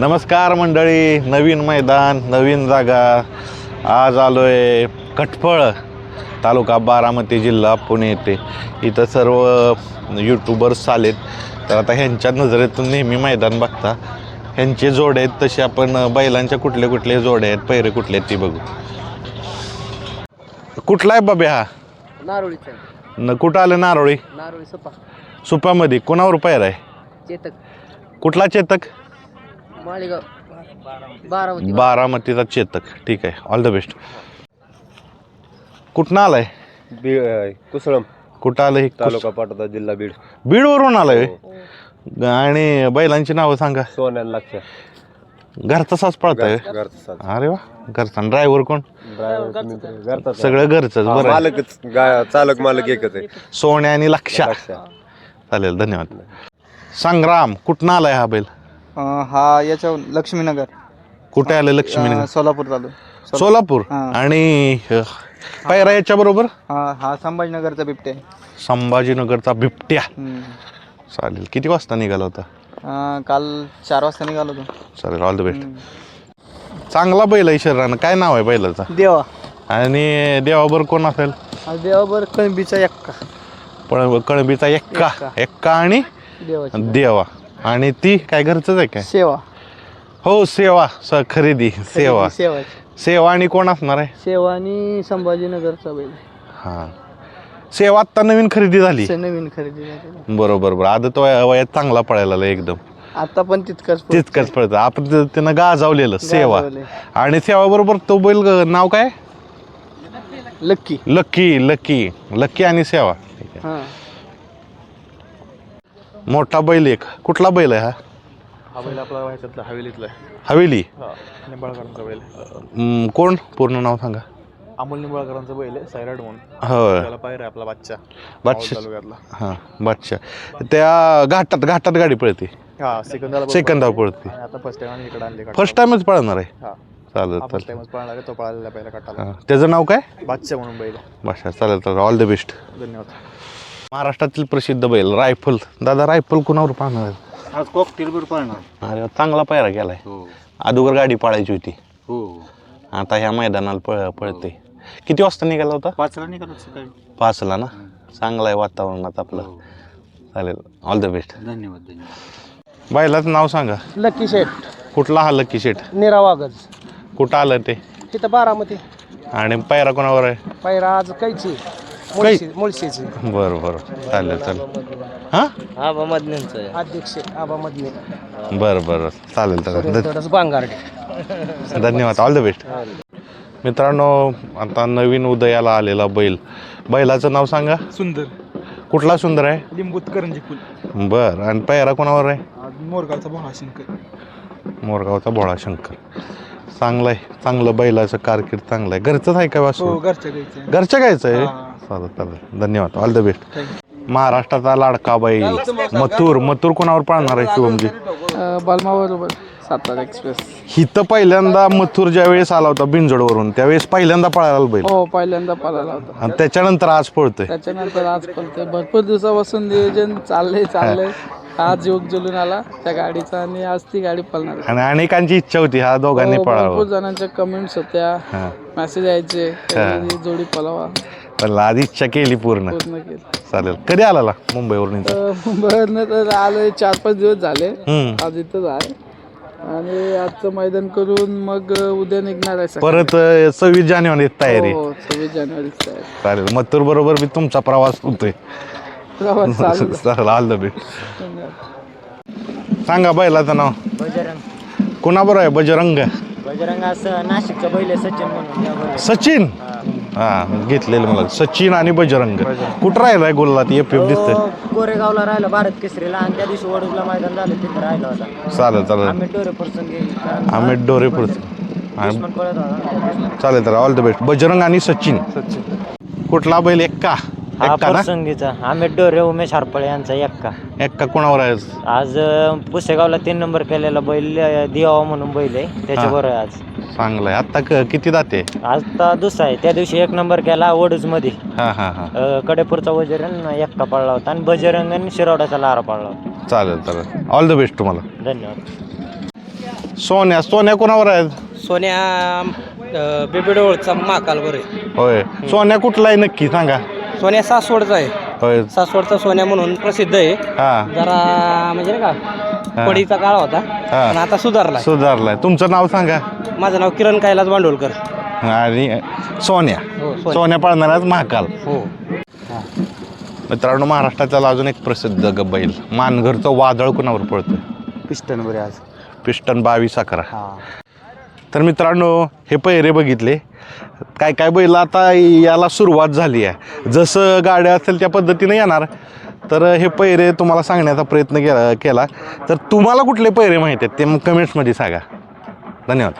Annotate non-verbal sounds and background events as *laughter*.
नमस्कार मंडळी नवीन मैदान नवीन जागा. आज आलो आहे कटफळ तालुका बारामती जिल्हा पुणे येथे. इथं सर्व यूट्यूबर्स आलेत. तर आता ह्यांच्या नजरेतून नेहमी मैदान बघता. ह्यांचे जोडे आहेत तसे आपण बैलांच्या कुठले कुठले जोडे आहेत पैरे कुठले आहेत ते बघू. कुठला आहे बाबे हा? नारोळीचा न कुठं आलं नारोळी? नारोळी सपा. सुपामध्ये. कोणावर पैर आहे? चेतक. कुठला चेतक? बारामती. बारामतीचा चेतक. ठीक आहे. ऑल द बेस्ट कुठनं आलाय? बीड कुसळम. कुठं आलं हे तालुका पाटोदा जिल्हा बीड. बीडवरून आलाय आणि बैलांची नावं सांगा. सोन्यान लक्ष घरचा सास पळताय घरचा साथ. अरे वा. घरचा. ड्रायव्हर कोण? घरचा. सगळं घरचंच. हा, बरं. आहे. मालकच. गा- चालक मालक एकच आहे. सोन्या आणि लक्षा लक्ष. चालेल धन्यवाद. संग्राम कुठनं आलाय हा बैल? अं, हा याच्या लक्ष्मीनगर. कुठे आलं लक्ष्मी अं, सोलापूर चालू सोलापूर. आणि अ, पायरा याच्या बरोबर? हा हा संभाजीनगरचा बिबटे आहे. संभाजीनगरचा बिबट्या. हम्म. चालेल. किती वाजता निघाला होता? अं, काल चार वाजता निघालो होतो. चालेल ऑल द बेस्ट चांगला बैल आहे शरीरानं. काय नाव आहे बैलाचा? देवा. आणि देवाबर कोण असेल? देवाबर कणबीचा एक्का. पण कळंबीचा एक्का. एक्का आणि देवाची. देवा. आणि ती काय घरचंच आहे काय? सेवा. हो सेवा. स खरेदी सेवा. सेवाची. सेवा आणि कोण असणार आहे? सेवा आणि संभाजीनगरचा बैल. हां. सेवा आत्ता नवीन खरेदी झाली. नवीन खरेदी झालेला. बरोबर बरोबर. आदत वया- वयात चांगला पळायला लागला एकदम. आता पण तितकंच तितकंच पळतं आपण ते- त्यानं गाजावलेलं सेवा. गाजवलंय. आणि सेवा बरोबर तो बैल ग- नाव काय? लक्की. Lucky lucky. लक्की आणि सेवा. हा. मोठा बैल एक. कुठला बैल आहे हा? हा बैल आपला ह्याच्यातला हवेलीतला आहे. हवेली? निंबाळकरांचा बैल हम्म, कोण? पूर्ण नाव सांगा. अमोल निंबाळकरांचा बैल आहे सायराड म्हणून. होय. त्याला पायरा आहे आपला बच्चा बादशा तालुक्यातला. हां बादशाह. त्या घाटात घाटात गाडी पळते. हा सेकंदाला सेकंदावर पळते. आणि आता फर्स्ट टाइम इकडे आणले फर्स्ट टाइमच पळणार आहे? हा. चालेल हा चालेल. फर्स्ट टाइमच पळणार आहे तो पळालेला पहिला कटाला हां. त्याचं नाव काय? बादशा म्हणून बैल बादशाह. चालेल चालेल. ऑल द बेस्ट धन्यवाद. महाराष्ट्रातील प्रसिद्ध बैल रायफल. दादा रायफल कुणावर पाहणार? आज कॉकटेलवर पळणार अरे चांगला पायरा गेलाय हो. अगोदर गाडी पाळायची होती. हो. आता ह्या मैदानाला पळ पळते किती वाजता निघाला होता? पाचला निघालो सकाळी. पाचला ना? चांगलं आहे वातावरणात आपलं. चालेल. ऑल द बेस्ट धन्यवाद धन्यवाद. बैलाचं नाव सांगा. लक्की शेठ. कुठला हा लकी शेट निरावागज कुठं आलं ते? तिथं बारामती. आणि पायरा कोणावर आहे? पैरा आज कैची. मुळशी- मुळशीची बरं बरं. चालेल चालेल. हां? आबा आहे. अध्यक्ष आबा मधने बरं बरं. चालेल चालेल. बांगारडे. धन्यवाद. ऑल द बेस्ट मित्रांनो आता नवीन उदयाला आलेला बैल. बैलाचं नाव सांगा. सुंदर. कुठला सुंदर आहे? लिंबूत करंजी फुल. बरं. आणि पैरा कोणावर आहे? मोरगावचा भोळाशंकर मोरगावचा भोळा शंकर. चांगलं आहे चांगलं बैलाचं कारकीर्द चांगलं आहे घरचंच आहे का वासू घरच्या गाईचे घरच्या गायचं आहे? चालेल चालेल धन्यवाद. ऑल द बेस्ट महाराष्ट्राचा लाडका बैल मथुर मथुर कोणावर पाळणार आहे शिवमजी बालमा बरोबर सातारा एक्सप्रेस. हिथं पहिल्यांदा मथुर ज्या वेळेस आला होता बिंजोडवरून त्यावेळेस पहिल्यांदा पळायला बैल. हो पहिल्यांदा पळाला होता. आणि त्याच्यानंतर आज पळतोय. त्याच्यानंतर आज पळते भरपूर दिवसापासून नियोजन चाललंय चाललंय. आज योग जुलून आला त्या गाडीचा आणि आज ती गाडी पळणार. आणि अनेकांची इच्छा होती हा दोघांनी हो, भरपूर पळावं जणांच्या कमेंट्स होत्या. हा. मेसेज यायचे जोडी पळावा. पण आज इच्छा केली पूर्ण. पूर्ण केलं. चालेल. कधी आला मुंबईवरून इथं? तर मुंबईवरनं तर आलोय चार पाच दिवस झाले. हम्म. आज इथंच आहे. आणि आजचं मैदान करून मग उद्या निघणार आहे सकाळी. परत सव्वीस जानेवारी तयारी. हो सव्वीस जानेवारी चालेल. मथुर बरोबर मी तुमचा प्रवास होतोय. प्रवास चालू *laughs* चालेल ऑल द बेस्ट सांगा बैलाचं नाव. बजरंग. कुणाबरोबर आहे? बजरंग? बजरंग असं नाशिकचा बैल आहे सचिन म्हणून. त्या बैल सचिन हा घेतलेलं मला. सचिन आणि बजरंग. कुठं राहिलाय गोल्ला एफ एफ दिसतंय. तो कोरेगावला राहिला भारत केसरीला आणि त्या दिवशी वडूजला मैदान झालं तिथं राहिला होता. चालेल चालेल. आम्ही डोरे पर्सन आम्ही डोरे दुश्मन होता चालेल चालेल ऑल द बेस्ट बजरंग आणि सचिन. कुठला बैल एक्का हा एक्का ना? प्रसंगीचा. आम्ही डोरे उमेश हरपळे यांचा एक्का एक्का कोणावर आहे आज? अं, पुसेगावला तीन नंबर केलेला बैल अं, दिवावा म्हणून बैल आहे. त्याच्याबरोबर आहे आज. चांगलं आहे आत्ता क- किती दाते आज तर दुसरा आहे. त्या दिवशी एक नंबर केला वडूजमध्ये हा हा. हा कडेपूरचा वजरंग एक्का पडला होता आणि बजरंग आणि शिरोडाचा लारा पडला होता. चालेल चालेल. ऑल द बेस्ट तुम्हाला. धन्यवाद. सोन्या सोन्या कोणावर आहेत सोन्या बेबेडोळचा महाकालवर आहे. होय. सोन्या कुठला आहे नक्की? सांगा. सोन्या सासवडचा आहे. होय. सासवडचा सोन्या म्हणून प्रसिद्ध आहे. हा. जरा म्हणजे नाही का पडीचा काळ होता. पण आता सुधारलाय. सुधारलाय. तुमचं नाव सांगा. माझं नाव किरण कैलास बांडोलकर. आणि सोन्या. हो सोन्या. सोन्या पाळणाऱ्याच महाकाल. हो. मित्रांनो महाराष्ट्राचा अजून एक प्रसिद्ध ग बैल मानघरचं वादळ कुणावर पडतं पिस्टन बरे आज. पिस्टन बावीस अकरा. हा. तर मित्रांनो हे पहिरे बघितले. काय काय बैल आता याला सुरुवात झाली आहे. जसं गाड्या असेल त्या पद्धतीने येणार. तर हे पहिरे तुम्हाला सांगण्याचा प्रयत्न केला केला. तर तुम्हाला कुठले पहिरे माहीत आहेत ते मग कमेंट्समध्ये सांगा. धन्यवाद.